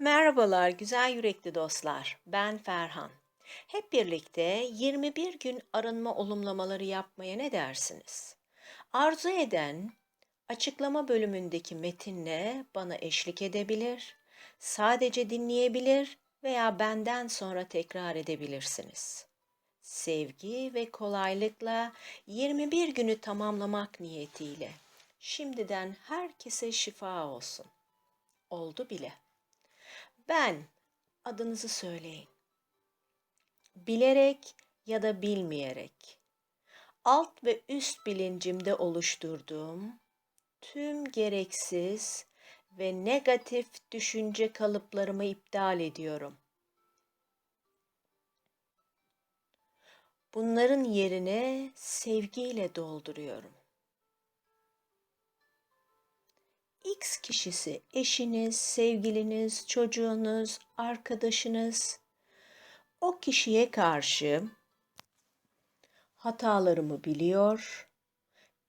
Merhabalar güzel yürekli dostlar. Ben Ferhan. Hep birlikte 21 gün arınma olumlamaları yapmaya ne dersiniz? Arzu eden açıklama bölümündeki metinle bana eşlik edebilir, sadece dinleyebilir veya benden sonra tekrar edebilirsiniz. Sevgi ve kolaylıkla 21 günü tamamlamak niyetiyle şimdiden herkese şifa olsun. Oldu bile. Ben adınızı söyleyin. Bilerek ya da bilmeyerek alt ve üst bilincimde oluşturduğum tüm gereksiz ve negatif düşünce kalıplarımı iptal ediyorum. Bunların yerine sevgiyle dolduruyorum. X kişisi eşiniz, sevgiliniz, çocuğunuz, arkadaşınız o kişiye karşı hatalarımı biliyor,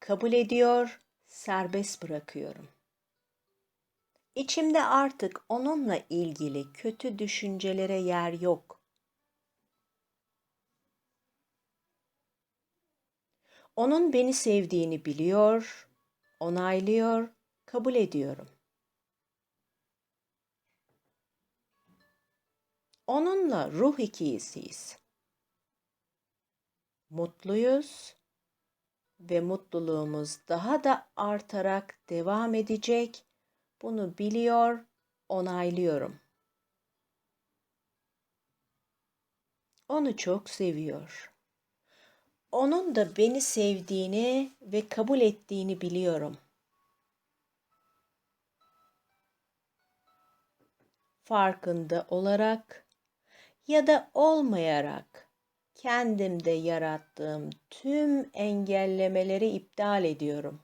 kabul ediyor, serbest bırakıyorum. İçimde artık onunla ilgili kötü düşüncelere yer yok. Onun beni sevdiğini biliyor, onaylıyor kabul ediyorum. Onunla ruh ikisiyiz. Mutluyuz ve mutluluğumuz daha da artarak devam edecek. Bunu biliyor, onaylıyorum. Onu çok seviyor. Onun da beni sevdiğini ve kabul ettiğini biliyorum.'' Farkında olarak ya da olmayarak kendimde yarattığım tüm engellemeleri iptal ediyorum.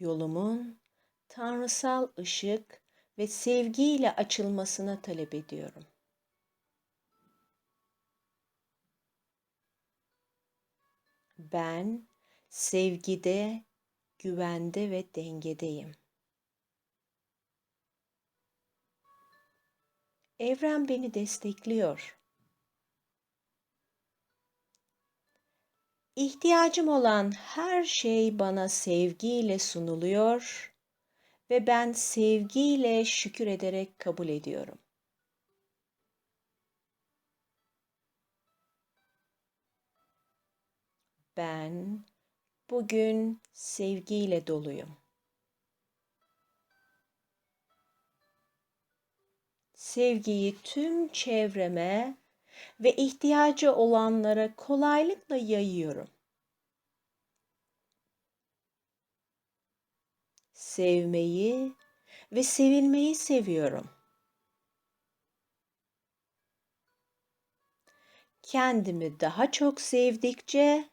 Yolumun tanrısal ışık ve sevgiyle açılmasını talep ediyorum. Ben sevgide güvende ve dengedeyim. Evren beni destekliyor. İhtiyacım olan her şey bana sevgiyle sunuluyor ve ben sevgiyle şükür ederek kabul ediyorum. Ben Bugün sevgiyle doluyum. Sevgiyi tüm çevreme ve ihtiyacı olanlara kolaylıkla yayıyorum. Sevmeyi ve sevilmeyi seviyorum. Kendimi daha çok sevdikçe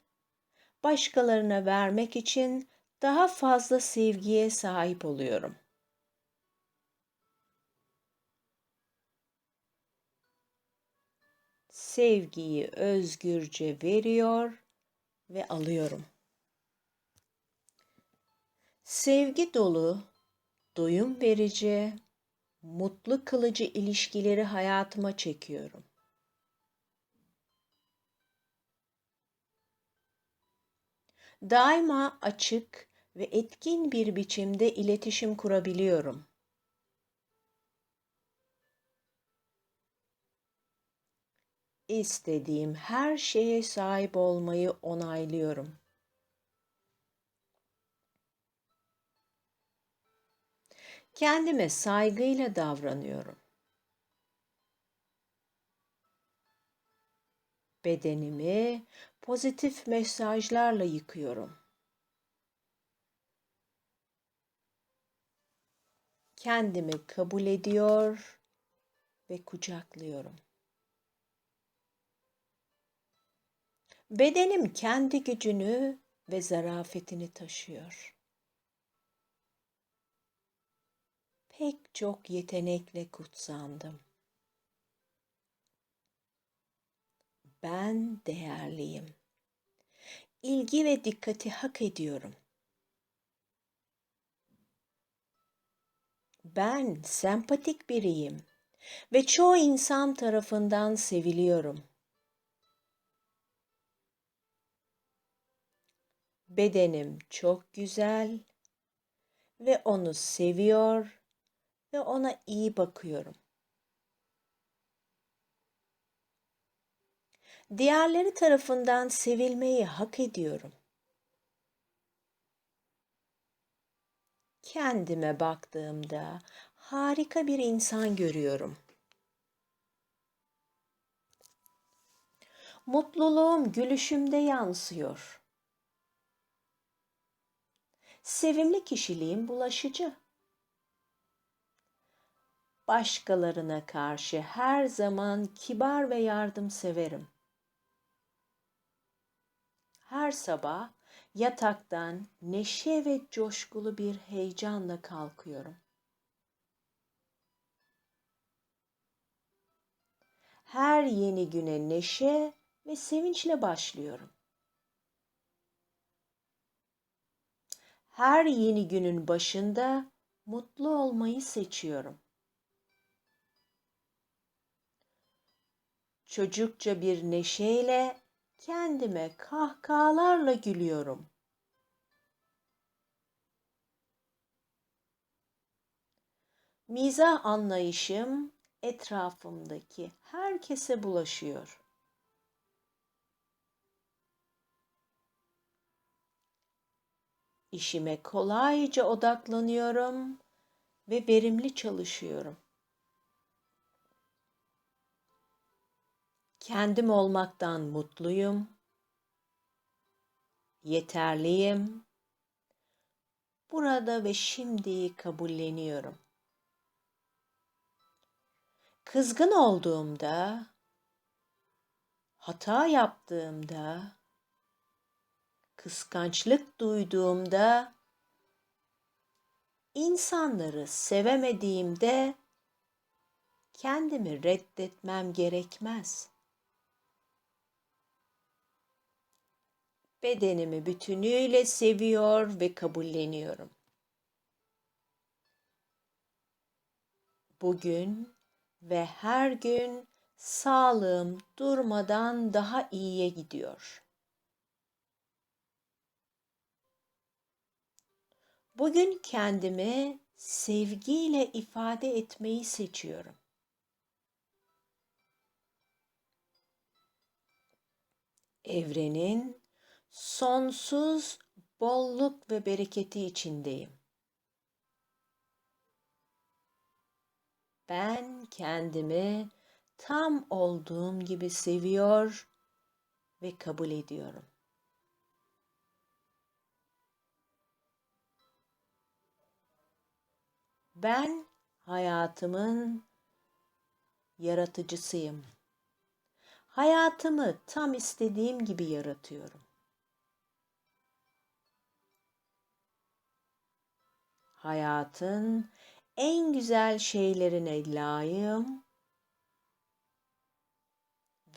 başkalarına vermek için daha fazla sevgiye sahip oluyorum. Sevgiyi özgürce veriyor ve alıyorum. Sevgi dolu, doyum verici, mutlu kılıcı ilişkileri hayatıma çekiyorum. Daima açık ve etkin bir biçimde iletişim kurabiliyorum. İstediğim her şeye sahip olmayı onaylıyorum. Kendime saygıyla davranıyorum. Bedenimi pozitif mesajlarla yıkıyorum. Kendimi kabul ediyor ve kucaklıyorum. Bedenim kendi gücünü ve zarafetini taşıyor. Pek çok yetenekle kutsandım. Ben değerliyim. İlgi ve dikkati hak ediyorum. Ben sempatik biriyim ve çoğu insan tarafından seviliyorum. Bedenim çok güzel ve onu seviyor ve ona iyi bakıyorum. Diğerleri tarafından sevilmeyi hak ediyorum. Kendime baktığımda harika bir insan görüyorum. Mutluluğum gülüşümde yansıyor. Sevimli kişiliğim bulaşıcı. Başkalarına karşı her zaman kibar ve yardımseverim. Her sabah yataktan neşe ve coşkulu bir heyecanla kalkıyorum. Her yeni güne neşe ve sevinçle başlıyorum. Her yeni günün başında mutlu olmayı seçiyorum. Çocukça bir neşeyle kendime kahkahalarla gülüyorum. Mizah anlayışım etrafımdaki herkese bulaşıyor. İşime kolayca odaklanıyorum ve verimli çalışıyorum. Kendim olmaktan mutluyum. Yeterliyim. Burada ve şimdiyi kabulleniyorum. Kızgın olduğumda, hata yaptığımda, kıskançlık duyduğumda, insanları sevemediğimde kendimi reddetmem gerekmez. Bedenimi bütünüyle seviyor ve kabulleniyorum. Bugün ve her gün sağlığım durmadan daha iyiye gidiyor. Bugün kendimi sevgiyle ifade etmeyi seçiyorum. Evrenin sonsuz bolluk ve bereketi içindeyim. Ben kendimi tam olduğum gibi seviyor ve kabul ediyorum. Ben hayatımın yaratıcısıyım. Hayatımı tam istediğim gibi yaratıyorum. Hayatın en güzel şeylerine layığım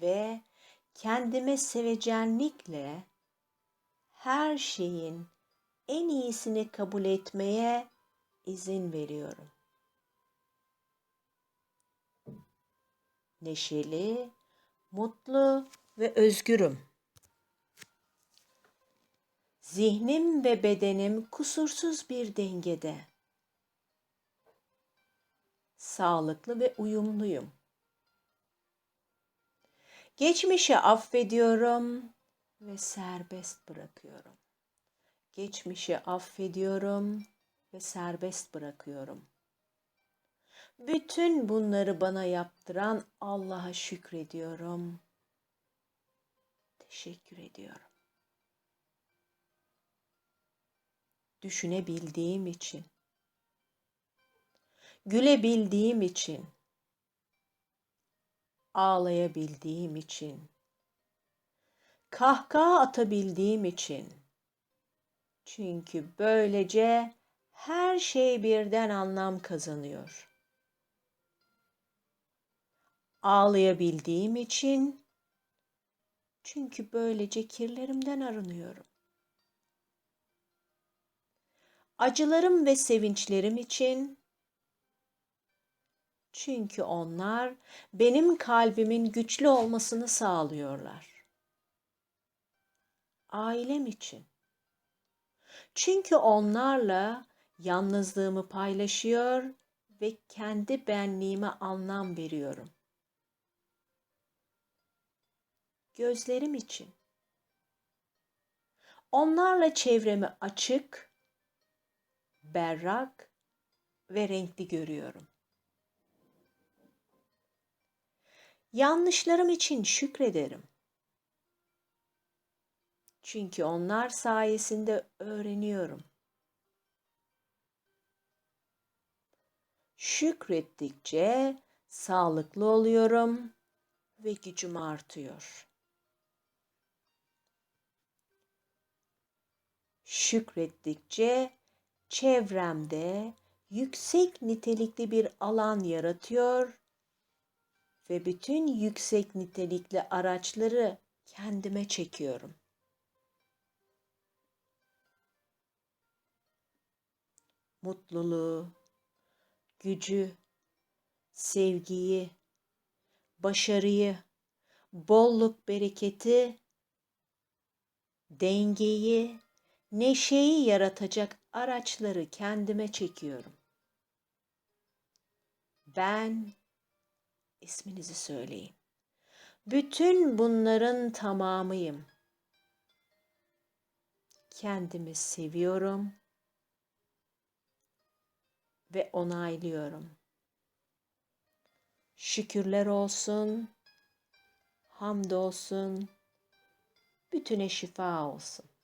ve kendime sevecenlikle her şeyin en iyisini kabul etmeye izin veriyorum. Neşeli, mutlu ve özgürüm. Zihnim ve bedenim kusursuz bir dengede. Sağlıklı ve uyumluyum. Geçmişi affediyorum ve serbest bırakıyorum. Geçmişi affediyorum ve serbest bırakıyorum. Bütün bunları bana yaptıran Allah'a şükrediyorum. Teşekkür ediyorum. Düşünebildiğim için, gülebildiğim için, ağlayabildiğim için, kahkaha atabildiğim için. Çünkü böylece her şey birden anlam kazanıyor. Ağlayabildiğim için çünkü böylece kirlerimden arınıyorum. Acılarım ve sevinçlerim için Çünkü onlar benim kalbimin güçlü olmasını sağlıyorlar. Ailem için. Çünkü onlarla yalnızlığımı paylaşıyor ve kendi benliğime anlam veriyorum. Gözlerim için. Onlarla çevremi açık, berrak ve renkli görüyorum. Yanlışlarım için şükrederim. Çünkü onlar sayesinde öğreniyorum. Şükrettikçe sağlıklı oluyorum ve gücüm artıyor. Şükrettikçe çevremde yüksek nitelikli bir alan yaratıyor ve bütün yüksek nitelikli araçları kendime çekiyorum. Mutluluğu, gücü, sevgiyi, başarıyı, bolluk bereketi, dengeyi, neşeyi yaratacak araçları kendime çekiyorum. Ben isminizi söyleyin. Bütün bunların tamamıyım. Kendimi seviyorum ve onaylıyorum. Şükürler olsun, hamdolsun, bütüne şifa olsun.